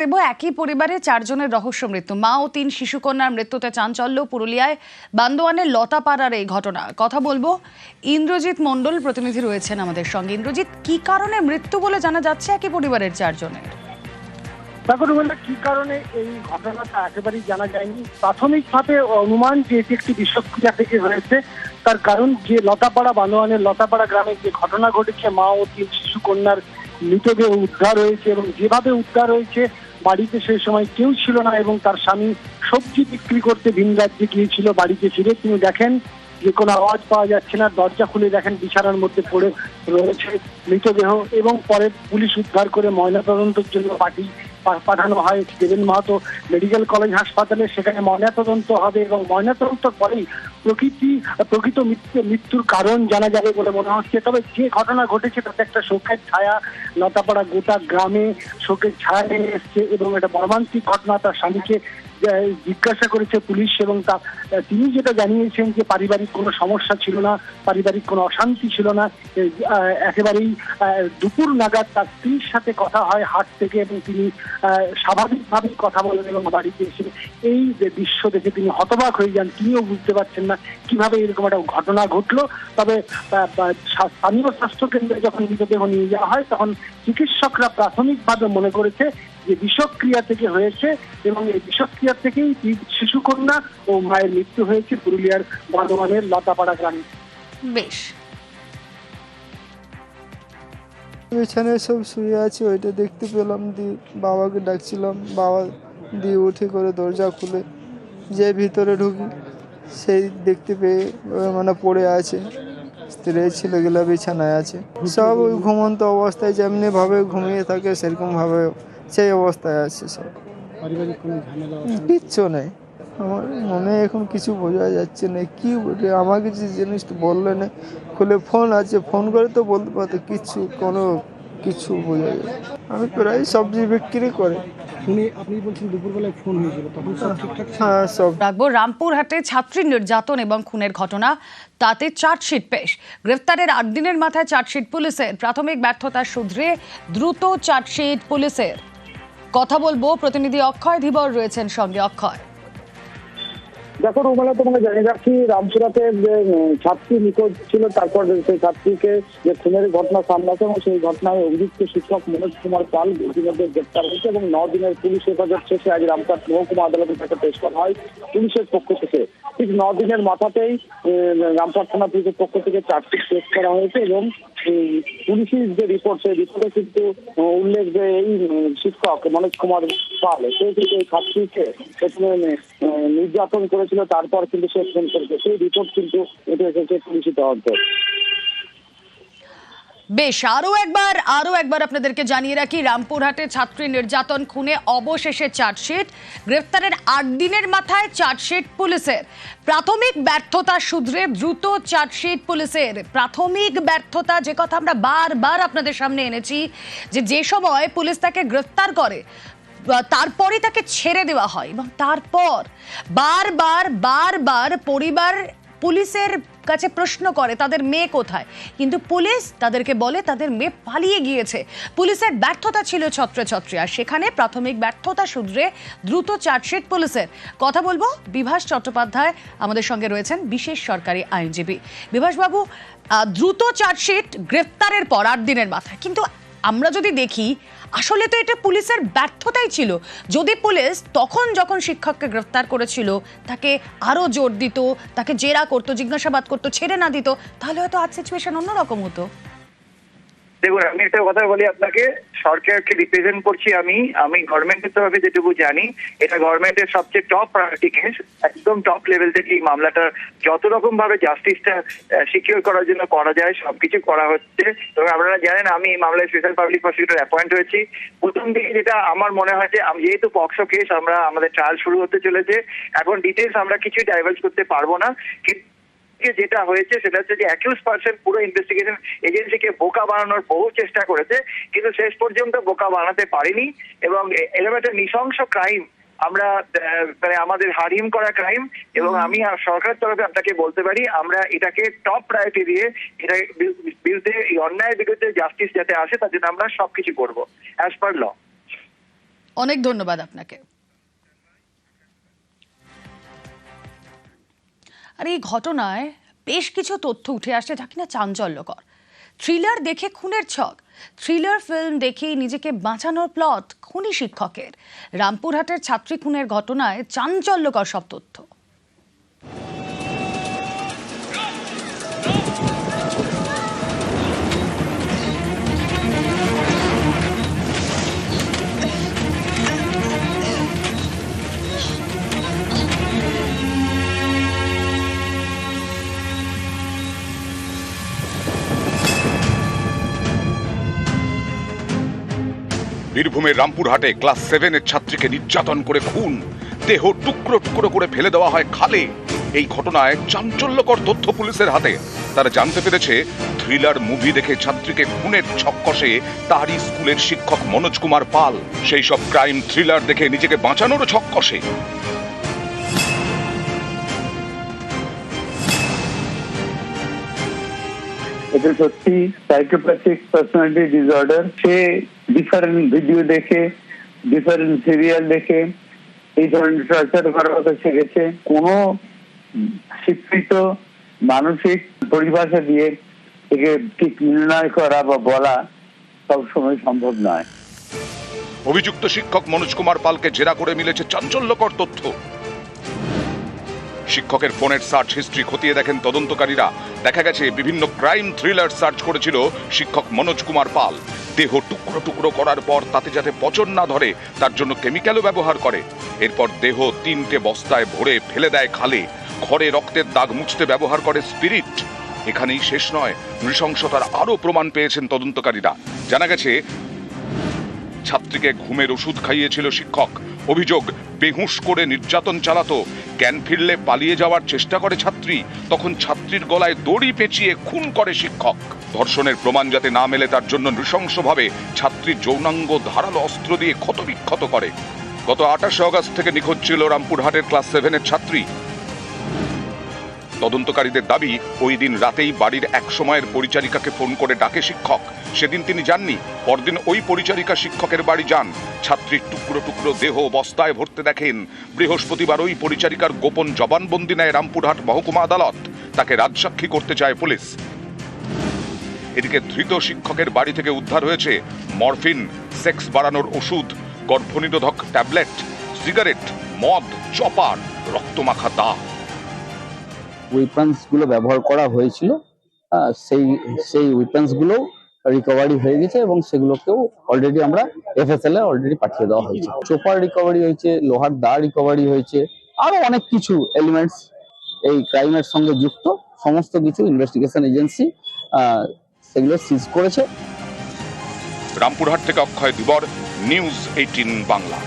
দেব একই পরিবারে চারজনের রহস্য মৃত্যু। মা ও তিন শিশুকন্যার মৃত্যুতে চাঞ্চল্য পুরুলিয়ায় বান্দোয়ানের লতাপাড়ার এই ঘটনা। কথা বলব ইন্দ্রজিৎ মণ্ডল প্রতিনিধি রয়েছেন আমাদের সঙ্গে। ইন্দ্রজিৎ, কি কারণে মৃত্যু বলে জানা যাচ্ছে একই পরিবারের চারজনের? কি কারণে এই ঘটনাটা একেবারেই জানা যায়নি? প্রাথমিকভাবে অনুমান যে এটি একটি বিষক্রিয়া থেকে হয়েছে, তার কারণ যে লতাপাড়া বানোয়ানের লতাপাড়া গ্রামে যে ঘটনা ঘটেছে, মা ও তিন শিশু কন্যার মৃতদেহ উদ্ধার হয়েছে এবং যেভাবে উদ্ধার হয়েছে বাড়িতে সেই সময় কেউ ছিল না এবং তার স্বামী সবজি বিক্রি করতে ভিন রাজ্যে গিয়েছিল বাড়িতে ফিরে। তিনি দেখেন যে কোনো আওয়াজ পাওয়া যাচ্ছে না। দরজা খুলে দেখেন বিছানার মধ্যে পড়ে রয়েছে মৃতদেহ এবং পরে পুলিশ উদ্ধার করে ময়নাতদন্তের জন্য পার্টি পা- পাঠানো হয়। দেবেন মাহাতো মেডিকেল কলেজ হাসপাতালে সেখানে ময়নাতদন্ত হবে এবং ময়নাতদন্ত পরেই প্রকৃতি, প্রকৃত মৃত্যুর কারণ জানা যাবে বলে মনে হচ্ছে। তবে যে ঘটনা ঘটেছে তাতে একটা শোকের ছায়া লতাপাড়া গোটা গ্রামে শোকের ছায়া নেমে এসছে এবং এটা মর্মান্তিক ঘটনা তার স্বামীকে জিজ্ঞাসা করেছে পুলিশ এবং তা তিনি যেটা জানিয়েছেন যে পারিবারিক কোনো সমস্যা ছিল না, পারিবারিক কোনো অশান্তি ছিল না একেবারেই দুপুর নাগাদ তার স্ত্রীর সাথে কথা হয় হাট থেকে এবং তিনি স্বাভাবিকভাবেই কথা বলেন এবং বাড়িতে এসে এই যে দৃশ্য দেখে তিনি হতবাক হয়ে যান। তিনিও বুঝতে পারছেন না কীভাবে এরকম একটা ঘটনা ঘটলো। তবে স্থানীয় স্বাস্থ্য কেন্দ্রে যখন মৃতদেহ নিয়ে যাওয়া হয়, তখন চিকিৎসকরা প্রাথমিকভাবে মনে করেছে যে বিষক্রিয়া থেকে হয়েছে এবং এই বিষক্রিয়া থেকেই তিন শিশুকন্যা ও মায়ের মৃত্যু হয়েছে পুরুলিয়ার বর্ধমানের লতাপাড়া গ্রামে। বেশ। বিছানায় সব শুয়ে আছে ওইটা দেখতে পেলাম দিয়ে বাবাকে ডাকছিলাম বাবা দিয়ে উঠে করে দরজা খুলে যে ভিতরে ঢুকি সেই দেখতে পেয়ে মানে পড়ে আছে স্ত্রী ছেলেগুলো বিছানায় আছে। সব ওই ঘুমন্ত অবস্থায় যেমনি ভাবে ঘুমিয়ে থাকে সেরকম ভাবে সেই অবস্থায় আছে সব। পারিবারিক কিচ্ছু নেই। আমার মনে এখন কিছু বোঝা যাচ্ছে না কি বলে আমাকে যে জিনিসটা বললে না খুলে ফোন আছে ফোন করে তো বলতে পারতো কিচ্ছু কোনো কিছু বোঝা যায় আমি প্রায় সবজি বিক্রি করে। হ্যাঁ সব। রাখব রামপুরহাটে ছাত্রী নির্যাতন এবং খুনের ঘটনা তাতে চার্জশিট পেশ। গ্রেফতারের আট দিনের মাথায় চার্জশিট পুলিশের। প্রাথমিক ব্যর্থতা শুধরে দ্রুত চার্জশিট পুলিশের। কথা বলব। প্রতিনিধি অক্ষয় ধীবর রয়েছেন সঙ্গে। অক্ষয়। দেখো রুমালা তোমাকে জানিয়ে রাখছি রামপুরাতে যে ছাত্রী নিখোঁজ ছিল তারপর সেই ছাত্রীকে যে খুনের ঘটনা সামনে এবং সেই ঘটনায় অভিযুক্ত শিক্ষক মনোজ কুমার পাল ইতিমধ্যে গ্রেপ্তার হয়েছে এবং ন দিনের পুলিশ হেফাজত শেষে আজ রামপুরহাট মহকুমা আদালতে তাকে পেশ করা হয় পুলিশের পক্ষ থেকে। ঠিক ন দিনের মাথাতেই উম, থানা পুলিশের পক্ষ থেকে চার্জশিট পেশ করা হয়েছে এবং পুলিশের যে রিপোর্ট সেই রিপোর্টে কিন্তু উল্লেখ যে এই শিক্ষক মনোজ কুমার পাল সে কিন্তু এই ছাত্রীকে প্রথমে উম, করেছিল, তারপর কিন্তু সে ফোন করেছে। সেই রিপোর্ট কিন্তু উঠে এসেছে পুলিশি তদন্ত। বেশ আরও একবার আরও একবার আপনাদেরকে জানিয়ে রাখি, রামপুরহাটে ছাত্রী নির্যাতন, খুনে অবশেষে চার্জশিট। গ্রেফতারের আট দিনের মাথায় চার্জশিট পুলিশের। প্রাথমিক ব্যর্থতা শুধরে দ্রুত চার্জশিট পুলিশের। প্রাথমিক ব্যর্থতা, যে কথা আমরা বারবার আপনাদের সামনে এনেছি, যে যে সময় পুলিশ তাকে গ্রেফতার করে তারপরে তাকে ছেড়ে দেওয়া হয় এবং তারপর বারবার বারবার পরিবার পুলিশের কাছে প্রশ্ন করে, তাদের মেয়ে কোথায়? কিন্তু পুলিশ তাদেরকে বলে, তাদের মেয়ে পালিয়ে গিয়েছে। পুলিশের ব্যর্থতা ছিল ছত্রে ছত্রে আর সেখানে প্রাথমিক ব্যর্থতা শুধরে দ্রুত চার্জশিট পুলিশের। কথা বলব, বিভাস চট্টোপাধ্যায় আমাদের সঙ্গে রয়েছেন বিশেষ সরকারি আইনজীবী। বিভাসবাবু দ্রুত চার্জশিট গ্রেফতারের পর আট দিনের মাথায়। কিন্তু আমরা যদি দেখি আসলে তো এটা পুলিশের ব্যর্থতাই ছিল। যদি পুলিশ তখন যখন শিক্ষককে গ্রেফতার করেছিল, তাকে আরও জোর দিত, তাকে জেরা করতো, জিজ্ঞাসাবাদ করতো, ছেড়ে না দিত, তাহলে হয়তো আজ সিচুয়েশন অন্যরকম হতো। দেখুন, আমি একটা কথা বলি আপনাকে, সরকারকে রিপ্রেজেন্ট করছি আমি আমি গভর্নমেন্টের তরফে যেটুকু জানি, এটা গভর্নমেন্টের সবচেয়ে টপ প্রায়োরিটি কেস একদম টপ লেভেল থেকে এই মামলাটা যত রকম ভাবে জাস্টিসটা সিকিউর করার জন্য করা যায়, সবকিছু করা হচ্ছে। তবে আপনারা জানেন, আমি এই মামলায় স্পেশাল পাবলিক প্রসিকিউটর অ্যাপয়েন্ট হয়েছি। প্রথম দিকে যেটা আমার মনে হয় যে, আমি, যেহেতু পক্সো কেস আমরা আমাদের ট্রায়াল শুরু হতে চলেছে, এখন ডিটেলস আমরা কিছুই ডাইভার্স করতে পারব না। কিন্তু থেকে যেটা হয়েছে সেটা হচ্ছে যে অ্যাকিউজ পার্সন পুরো ইনভেস্টিগেশন এজেন্সিকে বোকা বানানোর বহু চেষ্টা করেছে কিন্তু শেষ পর্যন্ত বোকা বানাতে পারেনি এবং এরকম একটা নৃশংস ক্রাইম আমরা মানে আমাদের হারিম করা ক্রাইম এবং আমি আর সরকারের তরফে আপনাকে বলতে পারি আমরা এটাকে টপ প্রায়োরিটি দিয়ে এটা বিরুদ্ধে এই অন্যায়ের বিরুদ্ধে জাস্টিস যাতে আসে তার জন্য আমরা সবকিছু করব অ্যাজ পার ল অনেক ধন্যবাদ আপনাকে। আর এই ঘটনায় বেশ কিছু তথ্য উঠে আসছে, যা কিনা চাঞ্চল্যকর। থ্রিলার দেখে খুনের ছক। থ্রিলার ফিল্ম দেখেই নিজেকে বাঁচানোর প্লট খুনি শিক্ষকের। রামপুরহাটের ছাত্রী খুনের ঘটনায় চাঞ্চল্যকর সব তথ্য। বীরভূমের রামপুরহাটে ক্লাস সেভেনের ছাত্রীকে নির্যাতন করে খুন। দেহ টুকরো টুকরো করে ফেলে দেওয়া হয় খালে। এই ঘটনায় চাঞ্চল্যকর তথ্য পুলিশের হাতে। তারা জানতে পেরেছে, থ্রিলার মুভি দেখে ছাত্রীকে খুনের ছক তারই স্কুলের শিক্ষক মনোজ কুমার পাল। সেই সব ক্রাইম থ্রিলার দেখে নিজেকে বাঁচানোরও ছক এটা সত্যি সাইকোপ্যাথিক পার্সোনালিটি ডিসঅর্ডার সে ডিফারেন্ট ভিডিও দেখে ডিফারেন্ট সিরিয়াল দেখে, এই ধরনের করার কথা শিখেছে স্বীকৃত মানসিক পরিভাষা দিয়ে একে ঠিক নির্ণয় করা বা বলা সবসময় সম্ভব নয়। অভিযুক্ত শিক্ষক মনোজ কুমার পালকে জেরা করে মিলেছে চাঞ্চল্যকর তথ্য। শিক্ষকের ফোনের সার্চ হিস্ট্রি খতিয়ে দেখেন তদন্তকারীরা। দেখা গেছে, বিভিন্ন ক্রাইম থ্রিলার সার্চ করেছিল শিক্ষক মনোজ কুমার পাল। দেহ টুকরো টুকরো করার পর তাতে যাতে পচন না ধরে, তার জন্য কেমিক্যালও ব্যবহার করে। এরপর দেহ তিনটে বস্তায় ভরে ফেলে দেয় খালে। ঘরে রক্তের দাগ মুছতে ব্যবহার করে স্পিরিট। এখানেই শেষ নয়, নৃশংসতার আরও প্রমাণ পেয়েছেন তদন্তকারীরা। জানা গেছে ছাত্রীকে ঘুমের ওষুধ খাইয়েছিল শিক্ষক। অভিযোগ, বেহুশ করে নির্যাতন চালাতো। জ্ঞান ফিরলে পালিয়ে যাওয়ার চেষ্টা করে ছাত্রী। তখন ছাত্রীর গলায় দড়ি পেঁচিয়ে খুন করে শিক্ষক। ধর্ষণের প্রমাণ যাতে না মেলে তার জন্য নৃশংসভাবে ছাত্রীর যৌনাঙ্গ ধারালো অস্ত্র দিয়ে ক্ষতবিক্ষত করে। গত আঠাশে অগস্ট থেকে নিখোঁজ ছিল রামপুরহাটের ক্লাস সেভেনের ছাত্রী। তদন্তকারীদের দাবি, ওই দিন রাতেই বাড়ির এক সময়ের পরিচারিকাকে ফোন করে ডাকে শিক্ষক। সেদিন তিনি যাননি, পরদিন ওই পরিচারিকা শিক্ষকের বাড়ি যান। ছাত্রীর টুকরো টুকরো দেহ বস্তায় ভরতে দেখেন। বৃহস্পতিবার ওই পরিচারিকার গোপন জবানবন্দি নেয় রামপুরহাট মহকুমা আদালত। তাকে রাজসাক্ষী করতে চায় পুলিশ। এদিকে ধৃত শিক্ষকের বাড়ি থেকে উদ্ধার হয়েছে মরফিন, সেক্স বাড়ানোর ওষুধ, গর্ভনিরোধক ট্যাবলেট, সিগারেট, মদ চপার রক্তমাখা দা উইপন্সগুলো ব্যবহার করা হয়েছিল সেই সেই উইপন্সগুলো রিকভারি হয়ে গেছে এবং সেগুলোকেও অলরেডি আমরা এফএসএল এ অলরেডি পাঠিয়ে দেওয়া হয়েছে। চোপার রিকভারি হয়েছে, লোহার দা রিকভারি হয়েছে, আরও অনেক কিছু এলিমেন্টস এই ক্রাইমের সঙ্গে যুক্ত, সমস্ত কিছু ইনভেস্টিগেশন এজেন্সি সেগুলো সিজ করেছে। রামপুরহাট থেকে অক্ষয় দিবর নিউজ এইটিন বাংলা।